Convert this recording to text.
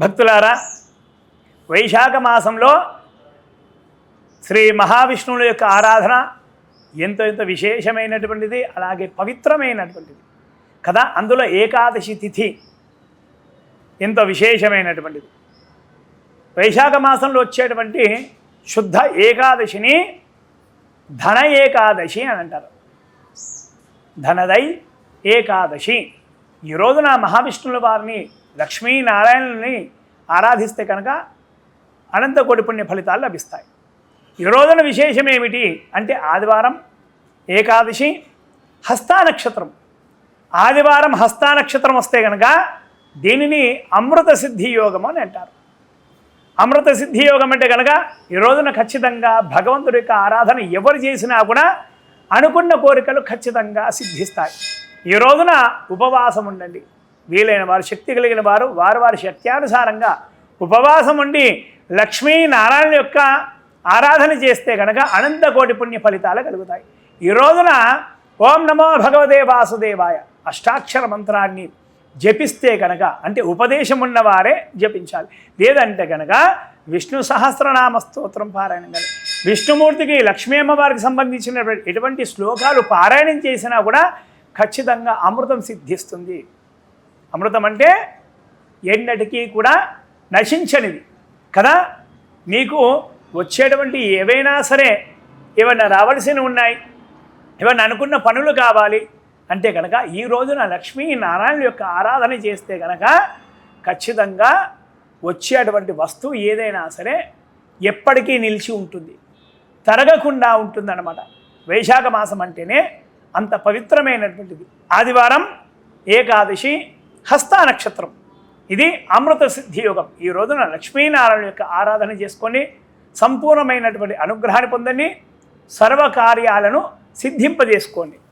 భక్తులారా వైశాఖ మాసంలో శ్రీ మహావిష్ణువుల యొక్క ఆరాధన ఎంతో ఎంతో విశేషమైనటువంటిది అలాగే పవిత్రమైనటువంటిది. కదా అందులో ఏకాదశి తిథి ఎంతో విశేషమైనటువంటిది. వైశాఖ మాసంలో వచ్చేటువంటి శుద్ధ ఏకాదశిని ధన ఏకాదశి అని అంటారు. ధనదై ఏకాదశి. ఈ రోజున మహావిష్ణువుల వారిని లక్ష్మీనారాయణుని ఆరాధిస్తే కనుక అనంత కోటి పుణ్య ఫలితాలు లభిస్తాయి. ఈ రోజున విశేషం ఏమిటి అంటే ఆదివారం ఏకాదశి హస్తా నక్షత్రం. ఆదివారం హస్తా నక్షత్రం వస్తే కనుక దీనిని అమృత సిద్ధి యోగం అని అంటారు. అమృత సిద్ధి యోగం అంటే కనుక ఈ రోజున ఖచ్చితంగా భగవంతుడి యొక్క ఆరాధన ఎవరు చేసినా కూడా అనుకున్న కోరికలు ఖచ్చితంగా సిద్ధిస్తాయి. ఈ రోజున ఉపవాసం ఉండండి. వీలైన వారు శక్తి కలిగిన వారు వారు వారి శక్త్యానుసారంగా ఉపవాసం ఉండి లక్ష్మీనారాయణ యొక్క ఆరాధన చేస్తే కనుక అనంత కోటి పుణ్య ఫలితాలు కలుగుతాయి. ఈ రోజున ఓం నమో భగవదే వాసుదేవాయ అష్టాక్షర మంత్రాన్ని జపిస్తే కనుక అంటే ఉపదేశం ఉన్నవారే జపించాలి. లేదంటే కనుక విష్ణు సహస్రనామ స్తోత్రం పారాయణం కానీ విష్ణుమూర్తికి లక్ష్మీ అమ్మవారికి సంబంధించిన ఎటువంటి శ్లోకాలు పారాయణం చేసినా కూడా ఖచ్చితంగా అమృతం సిద్ధిస్తుంది. అమృతం అంటే ఎన్నటికీ కూడా నశించనిది. కదా? మీకు వచ్చేటువంటి ఏవైనా సరే ఏమైనా రావాల్సినవి ఉన్నాయి. ఏమైనా అనుకున్న పనులు కావాలి అంటే కనుక ఈ రోజున లక్ష్మీ నారాయణ యొక్క ఆరాధన చేస్తే కనుక ఖచ్చితంగా వచ్చేటువంటి వస్తువు ఏదైనా సరే ఎప్పటికీ నిలిచి ఉంటుంది. తరగకుండా ఉంటుందన్నమాట. వైశాఖ మాసం అంటేనే అంత పవిత్రమైనటువంటిది. ఆదివారం ఏకాదశి హస్త నక్షత్రం. ఇది అమృత సిద్ధి యోగం. ఈ రోజున లక్ష్మీనారాయణ యొక్క ఆరాధన చేసుకొని సంపూర్ణమైనటువంటి అనుగ్రహాన్ని పొందండి. సర్వకార్యాలను సిద్ధింపజేసుకోండి.